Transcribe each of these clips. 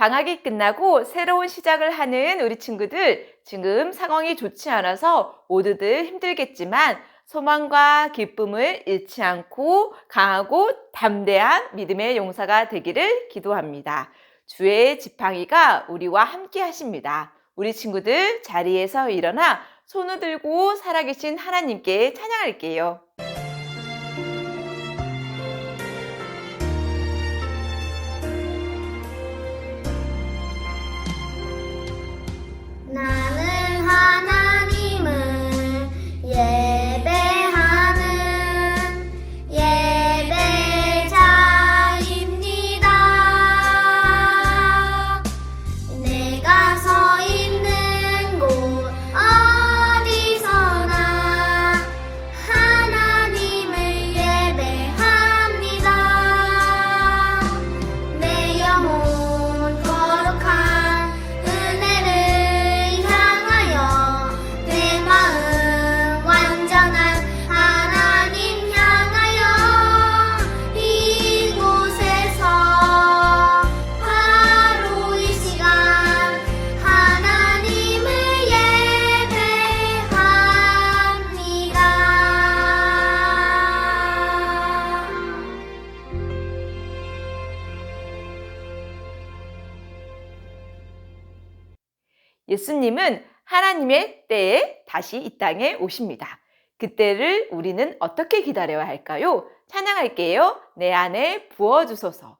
방학이 끝나고 새로운 시작을 하는 우리 친구들, 지금 상황이 좋지 않아서 모두들 힘들겠지만 소망과 기쁨을 잃지 않고 강하고 담대한 믿음의 용사가 되기를 기도합니다. 주의 지팡이가 우리와 함께 하십니다. 우리 친구들 자리에서 일어나 손을 들고 살아계신 하나님께 찬양할게요. 때에 다시 이 땅에 오십니다. 그때를 우리는 어떻게 기다려야 할까요? 찬양할게요. 내 안에 부어주소서.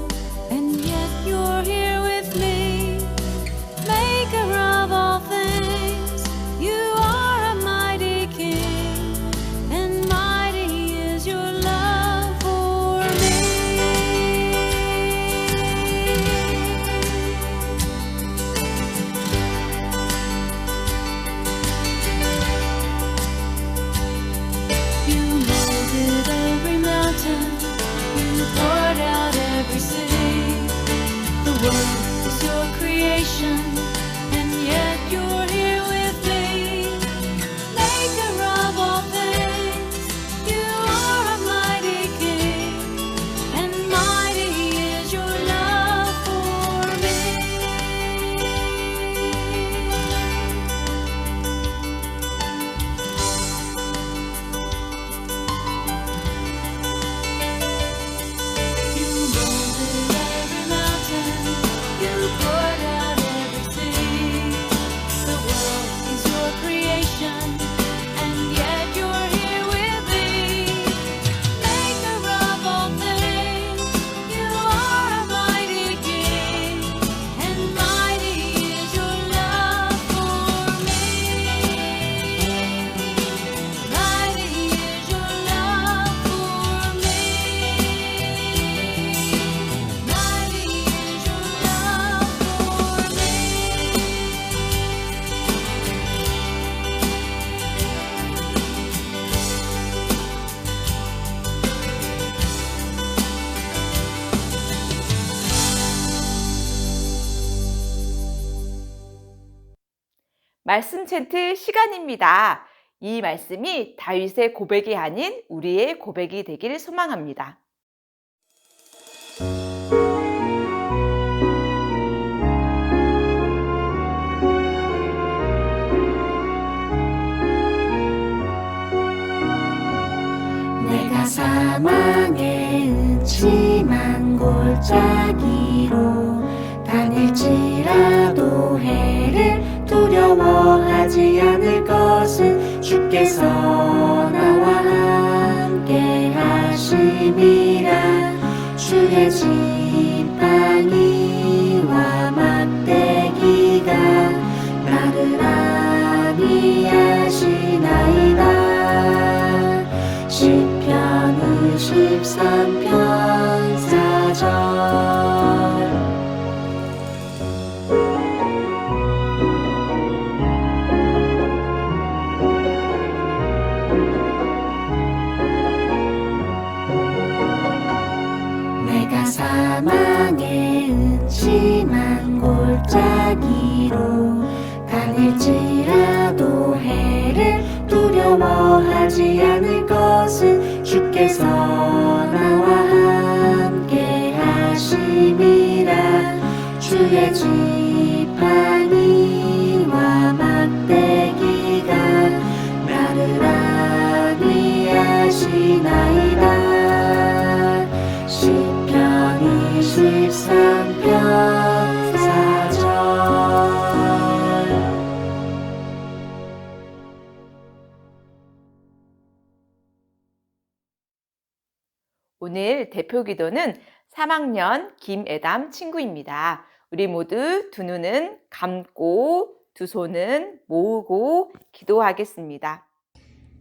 world is your creation, 말씀 챈트 시간입니다. 이 말씀이 다윗의 고백이 아닌 우리의 고백이 되길 소망합니다. 내가 사망의 음침한 골짜기로 다닐지라도 해를 두려워하지 않을 것은 주께서 나와 함께 하심이라. 주의 지 하심이라 주의 지팡이와 막대기가 나를 안위하시나이다 시편 23편 4절 오늘 대표 기도는 3학년 김애담 친구입니다. 우리 모두 두 눈은 감고 두 손은 모으고 기도하겠습니다.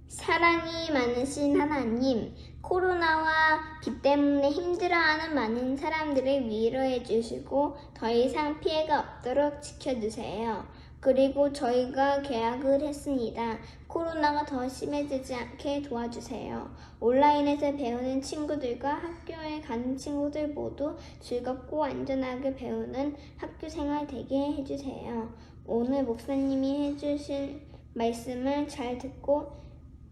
사랑이 많으신 하나님, 코로나와 비 때문에 힘들어하는 많은 사람들을 위로해 주시고 더 이상 피해가 없도록 지켜주세요. 그리고 저희가 계약을 했습니다. 코로나가 더 심해지지 않게 도와주세요. 온라인에서 배우는 친구들과 학교에 가는 친구들 모두 즐겁고 안전하게 배우는 학교 생활 되게 해주세요. 오늘 목사님이 해주신 말씀을 잘 듣고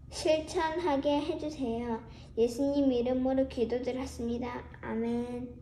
실천하게 해주세요. 예수님 이름으로 기도드렸습니다. 아멘.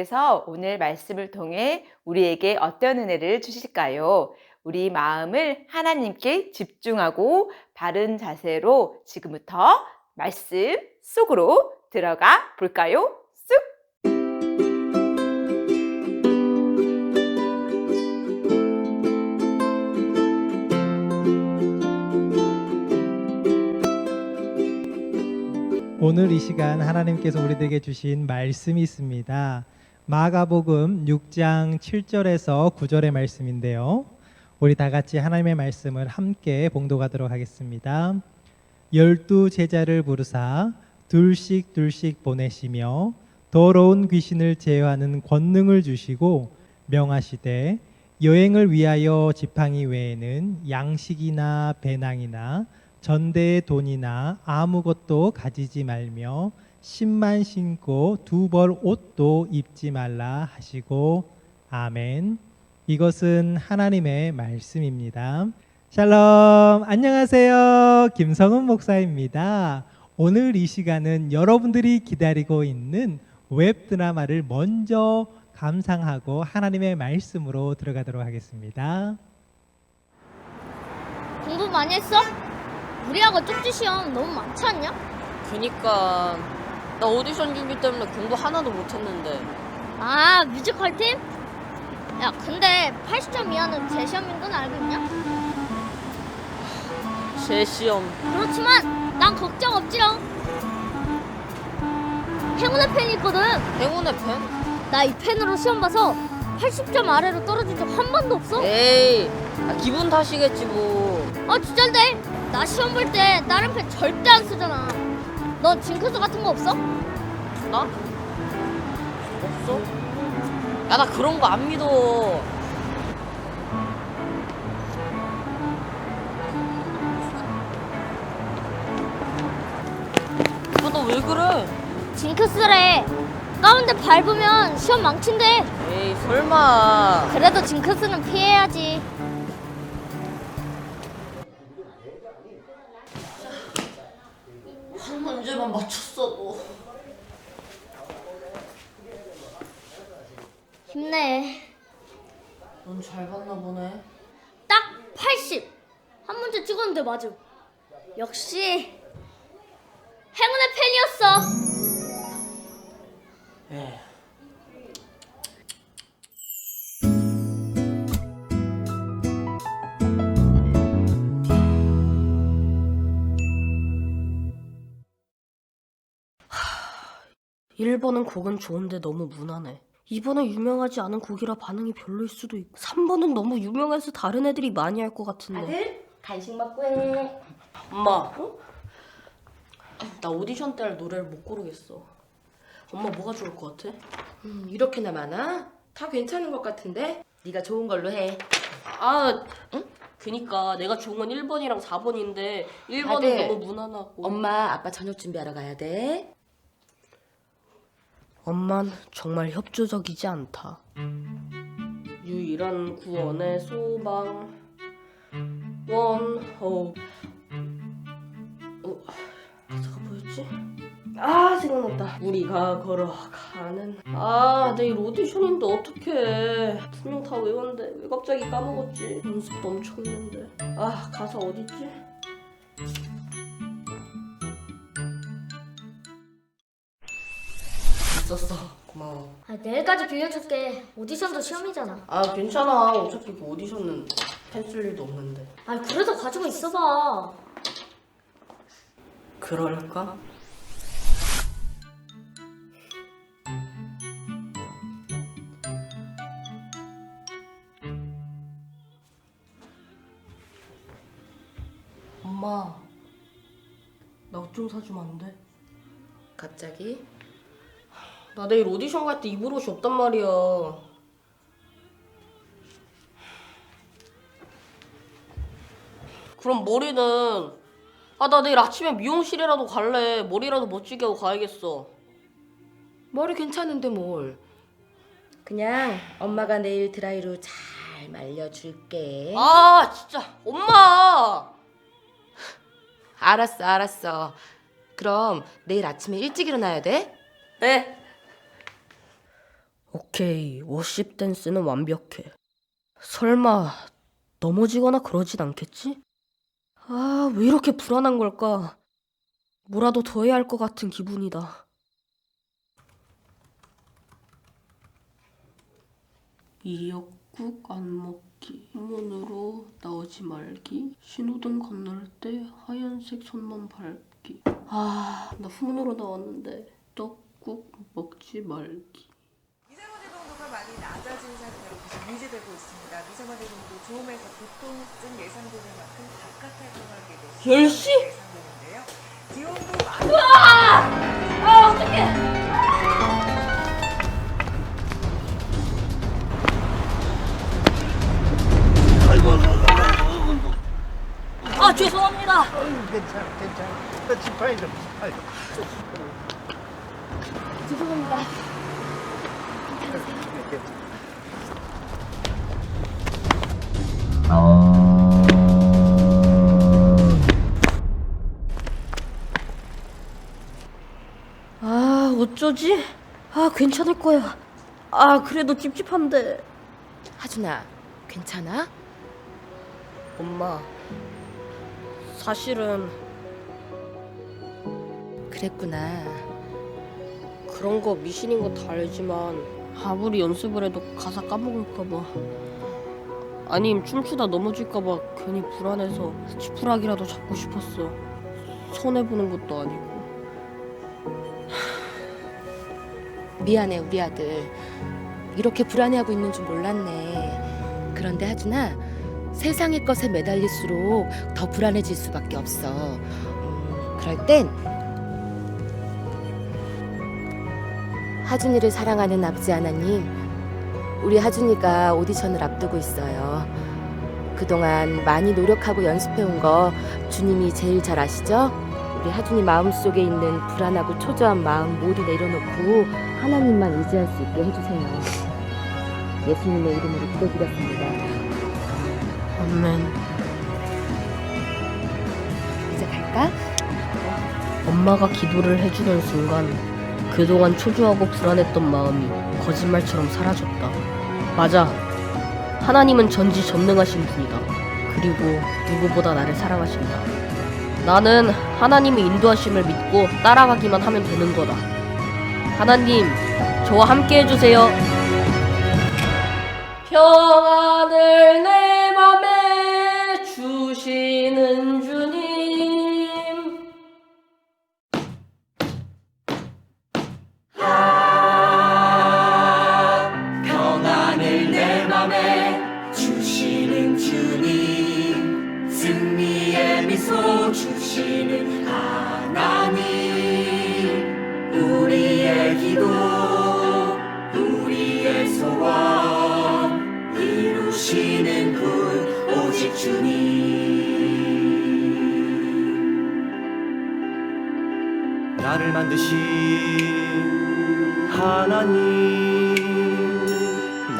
하나님께서 오늘 말씀을 통해 우리에게 어떤 은혜를 주실까요? 우리 마음을 하나님께 집중하고 바른 자세로 지금부터 말씀 속으로 들어가 볼까요? 쑥! 오늘 이 시간 하나님께서 우리들에게 주신 말씀이 있습니다. 마가복음 6장 7절에서 9절의 말씀인데요. 우리 다 같이 하나님의 말씀을 함께 봉독하도록 하겠습니다. 열두 제자를 부르사 둘씩 둘씩 보내시며 더러운 귀신을 제어하는 권능을 주시고 명하시되 여행을 위하여 지팡이 외에는 양식이나 배낭이나 전대의 돈이나 아무것도 가지지 말며 신만 신고 두 벌 옷도 입지 말라 하시고 아멘. 이것은 하나님의 말씀입니다. 샬롬, 안녕하세요. 김성은 목사입니다. 오늘 이 시간은 여러분들이 기다리고 있는 웹 드라마를 먼저 감상하고 하나님의 말씀으로 들어가도록 하겠습니다. 공부 많이 했어? 우리하고 쪽지 시험 너무 많지 않냐? 그니까 나 오디션 준비 때문에 공부 하나도 못했는데. 아 뮤지컬 팀? 야 근데 80점 이하는 재시험인 건 알고 있냐? 제 시험. 그렇지만 난 걱정 없지롱 행운의 펜이 있거든. 행운의 펜? 나 이 펜으로 시험 봐서 80점 아래로 떨어진 적 한 번도 없어. 에이 아, 기분 탓이겠지 뭐. 아 진짠데? 나 시험 볼 때 다른 펜 절대 안 쓰잖아 넌 징크스 같은 거 없어? 나? 없어? 야 나 그런 거 안 믿어 아, 너왜 그래? 징크스래 가운데 밟으면 시험 망친대 에이 설마 그래도 징크스는 피해야지 한 문제만 맞췄어도 힘내. 넌 잘 봤나 보네. 딱 80! 한 문제 찍었는데 맞음. 역시 행운의 펜이었어. 에 (1번은) 곡은 좋은데 너무 무난해 (2번은) 유명하지 않은 곡이라 반응이 별로일 수도 있고 (3번은) 너무 유명해서 다른 애들이 많이 할 것 같은데 아들 간식 먹고 해. 엄마 어? 나 오디션 때 할 노래를 못 고르겠어 엄마 뭐가 좋을 것 같아? 음, 이렇게나 많아? 다 괜찮은 것 같은데? 네가 좋은 걸로 해. 아 응? 그니까 내가 좋은 건 1번이랑 4번인데 1번은 아들, 너무 무난하고 엄마 아빠 저녁 준비하러 가야 돼. 엄만 정말 협조적이지 않다. 유일한 구원의 소망 원호 어, 가사가 뭐였지? 아 생각났다. 우리가 걸어가는 아 내일 오디션인데 어떡해. 분명 다 외웠는데 왜 갑자기 까먹었지? 연습도 엄청 했는데 아 가사 어딨지? 있었어 고마워. 아, 내일까지 빌려줄게 오디션도 시험이잖아 아 괜찮아 어차피 그 오디션은 펜쓸 일도 없는데 아 그래도 가지고 있어봐 그럴까? 엄마 나 옷 좀 사주면 안 돼? 갑자기? 나 내일 오디션 갈 때 입을 옷이 없단 말이야 그럼 머리는 아 나 내일 아침에 미용실이라도 갈래 머리라도 멋지게 하고 가야겠어 머리 괜찮은데 뭘? 그냥 엄마가 내일 드라이로 잘 말려줄게. 아 진짜 엄마 알았어, 알았어. 그럼 내일 아침에 일찍 일어나야 돼? 네 오케이, 워십 댄스는 완벽해. 설마 넘어지거나 그러진 않겠지? 아, 왜 이렇게 불안한 걸까? 뭐라도 더 해야 할 것 같은 기분이다. 이역국 안 먹기. 문으로 나오지 말기. 신호등 건널 때 하얀색 손만 밟기. 아, 나 후문으로 나왔는데 떡국 먹지 말기. 미세먼지 농도가 많이 낮아진 유지되고 있습니다. 미세먼지 농도 좋음에서 보통쯤 예상되는 만큼 바깥 되시면 열시? 예상되는데요. 기온도 많이 아 죄송합니다. 죄송합니다. 아, 어쩌지? 아, 괜찮을 거야. 아, 그래도 찝찝한데. 하준아, 괜찮아? 엄마, 사실은 그랬구나. 그런 거 미신인 거 다 알지만 아무리 연습을 해도 가사 까먹을까 봐. 아님 춤추다 넘어질까 봐 괜히 불안해서 지푸라기라도 잡고 싶었어. 손해 보는 것도 아니고. 미안해, 우리 아들. 이렇게 불안해하고 있는 줄 몰랐네. 그런데 하준아, 세상의 것에 매달릴수록 더 불안해질 수밖에 없어. 음, 그럴 땐 하준이를 사랑하는 아버지 하나님, 우리 하준이가 오디션을 앞두고 있어요. 그동안 많이 노력하고 연습해온 거 주님이 제일 잘 아시죠? 우리 하준이 마음속에 있는 불안하고 초조한 마음 모두 내려놓고 하나님만 의지할 수 있게 해주세요. 예수님의 이름으로 기도드렸습니다. 아멘. 이제 갈까? 엄마가 기도를 해주는 순간 그동안 초조하고 불안했던 마음이 거짓말처럼 사라졌다. 맞아. 하나님은 전지전능하신 분이다. 그리고 누구보다 나를 사랑하신다. 나는 하나님의 인도하심을 믿고 따라가기만 하면 되는 거다. 하나님, 저와 함께 해주세요. 평안을 내 미소 주시는 하나님 우리의 기도 우리의 소원 이루시는 분 오직 주님. 나를 만드신 하나님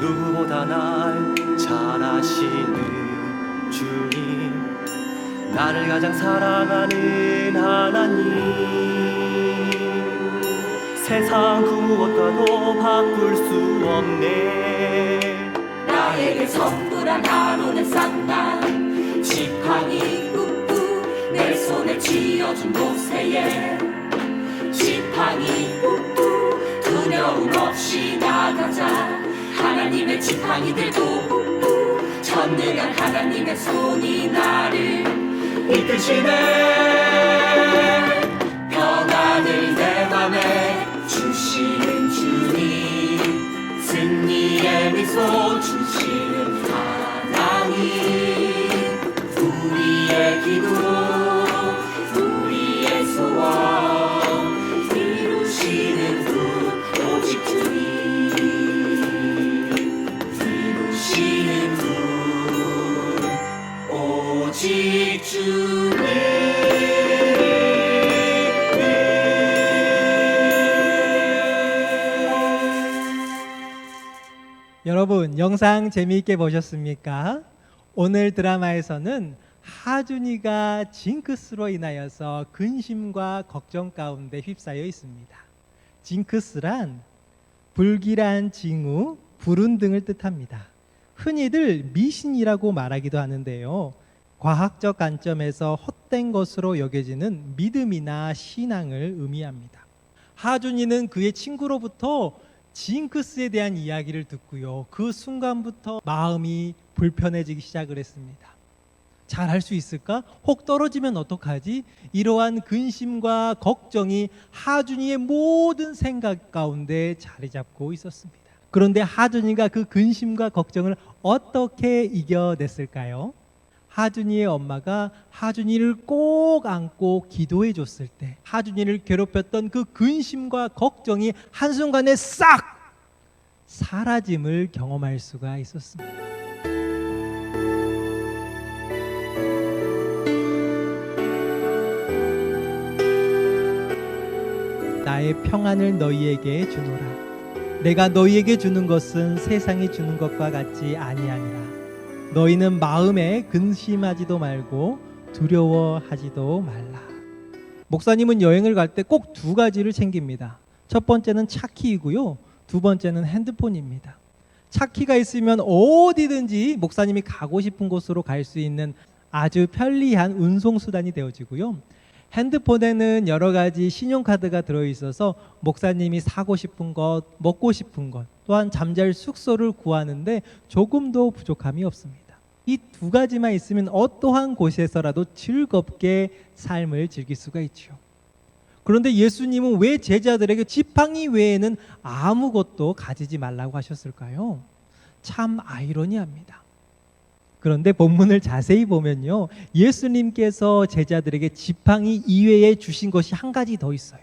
누구보다 날 잘 아시는 나를 가장 사랑하는 하나님. 세상 그 무엇과도 바꿀 수 없네. 나에게 선물한 한온의 쌍난 지팡이 우우 내 손에 쥐어준 모세의 지팡이 우우 두려움 없이 나가자. 하나님의 지팡이 들고 우우 전능한 하나님의 손이 나를 이끄시네. 평안을 내 맘에 주시는 주님 승리의 미소 주시는 여러분 영상 재미있게 보셨습니까? 오늘 드라마에서는 하준이가 징크스로 인하여서 근심과 걱정 가운데 휩싸여 있습니다. 징크스란 불길한 징후, 불운 등을 뜻합니다. 흔히들 미신이라고 말하기도 하는데요. 과학적 관점에서 헛된 것으로 여겨지는 믿음이나 신앙을 의미합니다. 하준이는 그의 친구로부터 징크스에 대한 이야기를 듣고요. 그 순간부터 마음이 불편해지기 시작을 했습니다. 잘 할 수 있을까? 혹 떨어지면 어떡하지? 이러한 근심과 걱정이 하준이의 모든 생각 가운데 자리 잡고 있었습니다. 그런데 하준이가 그 근심과 걱정을 어떻게 이겨냈을까요? 하준이의 엄마가 하준이를 꼭 안고 기도해 줬을 때 하준이를 괴롭혔던 그 근심과 걱정이 한순간에 싹 사라짐을 경험할 수가 있었습니다. 나의 평안을 너희에게 주노라. 내가 너희에게 주는 것은 세상이 주는 것과 같지 아니하니라. 너희는 마음에 근심하지도 말고 두려워하지도 말라. 목사님은 여행을 갈 때 꼭 두 가지를 챙깁니다. 첫 번째는 차키이고요. 두 번째는 핸드폰입니다. 차키가 있으면 어디든지 목사님이 가고 싶은 곳으로 갈 수 있는 아주 편리한 운송 수단이 되어지고요. 핸드폰에는 여러 가지 신용카드가 들어 있어서 목사님이 사고 싶은 것, 먹고 싶은 것, 또한 잠잘 숙소를 구하는데 조금도 부족함이 없습니다. 이 두 가지만 있으면 어떠한 곳에서라도 즐겁게 삶을 즐길 수가 있죠. 그런데 예수님은 왜 제자들에게 지팡이 외에는 아무것도 가지지 말라고 하셨을까요? 참 아이러니합니다. 그런데 본문을 자세히 보면요. 예수님께서 제자들에게 지팡이 이외에 주신 것이 한 가지 더 있어요.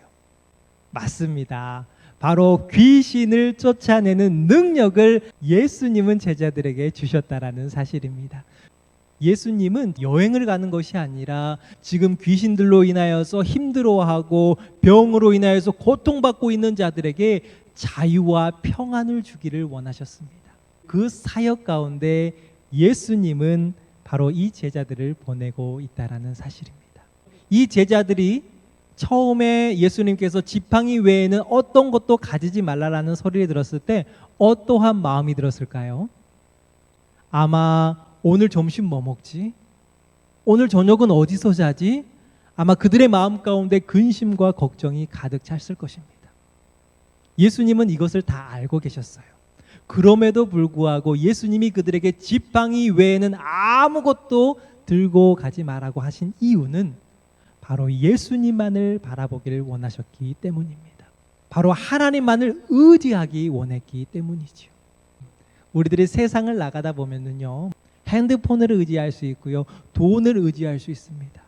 맞습니다. 바로 귀신을 쫓아내는 능력을 예수님은 제자들에게 주셨다라는 사실입니다. 예수님은 여행을 가는 것이 아니라 지금 귀신들로 인하여서 힘들어하고 병으로 인하여서 고통받고 있는 자들에게 자유와 평안을 주기를 원하셨습니다. 그 사역 가운데 예수님은 바로 이 제자들을 보내고 있다라는 사실입니다. 이 제자들이 처음에 예수님께서 지팡이 외에는 어떤 것도 가지지 말라라는 소리를 들었을 때 어떠한 마음이 들었을까요? 아마 오늘 점심 뭐 먹지? 오늘 저녁은 어디서 자지? 아마 그들의 마음 가운데 근심과 걱정이 가득 찼을 것입니다. 예수님은 이것을 다 알고 계셨어요. 그럼에도 불구하고 예수님이 그들에게 지팡이 외에는 아무것도 들고 가지 말라고 하신 이유는 바로 예수님만을 바라보기를 원하셨기 때문입니다. 바로 하나님만을 의지하기 원했기 때문이지요. 우리들이 세상을 나가다 보면은요. 핸드폰을 의지할 수 있고요. 돈을 의지할 수 있습니다.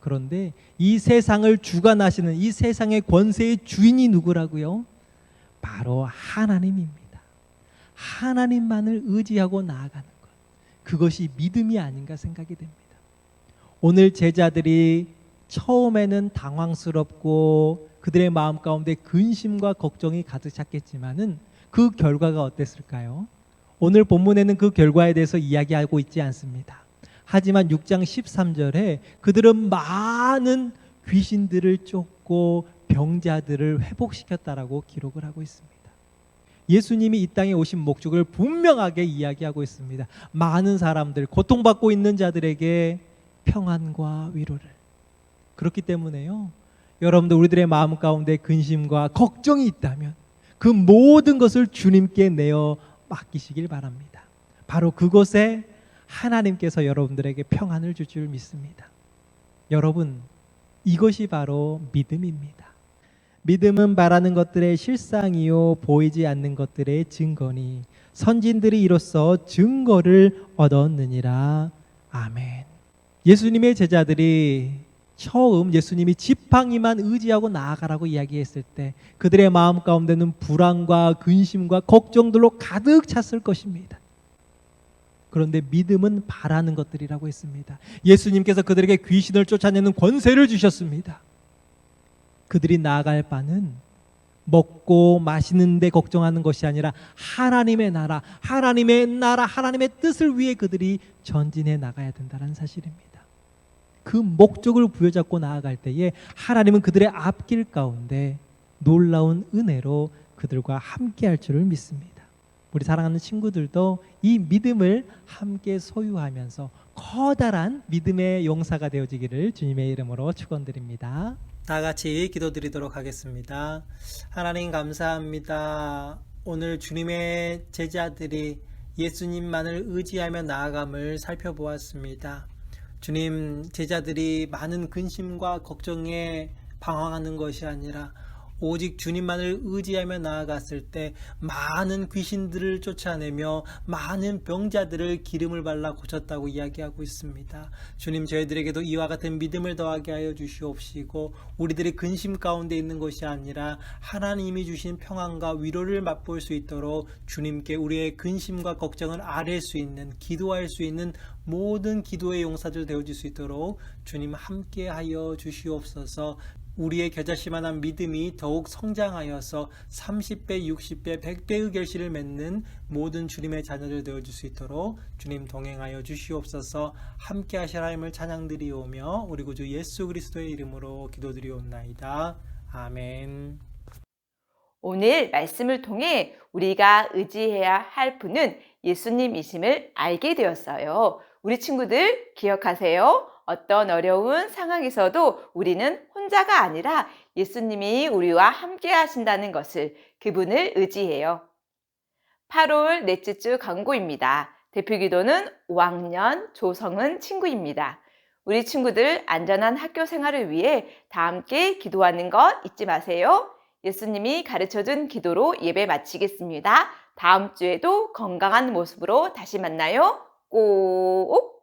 그런데 이 세상을 주관하시는 이 세상의 권세의 주인이 누구라고요? 바로 하나님입니다. 하나님만을 의지하고 나아가는 것. 그것이 믿음이 아닌가 생각이 됩니다. 오늘 제자들이 처음에는 당황스럽고 그들의 마음 가운데 근심과 걱정이 가득 찼겠지만은 그 결과가 어땠을까요? 오늘 본문에는 그 결과에 대해서 이야기하고 있지 않습니다. 하지만 6장 13절에 그들은 많은 귀신들을 쫓고 병자들을 회복시켰다라고 기록을 하고 있습니다. 예수님이 이 땅에 오신 목적을 분명하게 이야기하고 있습니다. 많은 사람들, 고통받고 있는 자들에게 평안과 위로를. 그렇기 때문에요. 여러분들 우리들의 마음 가운데 근심과 걱정이 있다면 그 모든 것을 주님께 내어 맡기시길 바랍니다. 바로 그곳에 하나님께서 여러분들에게 평안을 줄 줄 믿습니다. 여러분, 이것이 바로 믿음입니다. 믿음은 바라는 것들의 실상이요 보이지 않는 것들의 증거니 선진들이 이로써 증거를 얻었느니라. 아멘. 예수님의 제자들이 처음 예수님이 지팡이만 의지하고 나아가라고 이야기했을 때 그들의 마음 가운데는 불안과 근심과 걱정들로 가득 찼을 것입니다. 그런데 믿음은 바라는 것들이라고 했습니다. 예수님께서 그들에게 귀신을 쫓아내는 권세를 주셨습니다. 그들이 나아갈 바는 먹고 마시는데 걱정하는 것이 아니라 하나님의 나라, 하나님의 나라, 하나님의 뜻을 위해 그들이 전진해 나가야 된다는 사실입니다. 그 목적을 부여잡고 나아갈 때에 하나님은 그들의 앞길 가운데 놀라운 은혜로 그들과 함께 할 줄을 믿습니다. 우리 사랑하는 친구들도 이 믿음을 함께 소유하면서 커다란 믿음의 용사가 되어지기를 주님의 이름으로 축원드립니다. 다 같이 기도드리도록 하겠습니다. 하나님 감사합니다. 오늘 주님의 제자들이 예수님만을 의지하며 나아감을 살펴보았습니다. 주님, 제자들이 많은 근심과 걱정에 방황하는 것이 아니라 오직 주님만을 의지하며 나아갔을 때 많은 귀신들을 쫓아내며 많은 병자들을 기름을 발라 고쳤다고 이야기하고 있습니다. 주님 저희들에게도 이와 같은 믿음을 더하게 하여 주시옵시고 우리들의 근심 가운데 있는 것이 아니라 하나님이 주신 평안과 위로를 맛볼 수 있도록 주님께 우리의 근심과 걱정을 아뢰 수 있는 기도할 수 있는 모든 기도의 용사들 되어질 수 있도록 주님 함께 하여 주시옵소서 우리의 겨자씨만한 믿음이 더욱 성장하여서 30배, 60배, 100배의 결실을 맺는 모든 주님의 자녀들 되어줄 수 있도록 주님 동행하여 주시옵소서 함께 하실 하나님을 찬양드리오며 우리 구주 예수 그리스도의 이름으로 기도드리옵나이다. 아멘. 오늘 말씀을 통해 우리가 의지해야 할 분은 예수님이심을 알게 되었어요. 우리 친구들 기억하세요. 어떤 어려운 상황에서도 우리는 혼자가 아니라 예수님이 우리와 함께 하신다는 것을 그분을 의지해요. 8월 넷째 주 광고입니다. 대표 기도는 5학년 조성은 친구입니다. 우리 친구들 안전한 학교 생활을 위해 다 함께 기도하는 것 잊지 마세요. 예수님이 가르쳐 준 기도로 예배 마치겠습니다. 다음 주에도 건강한 모습으로 다시 만나요. 꼭!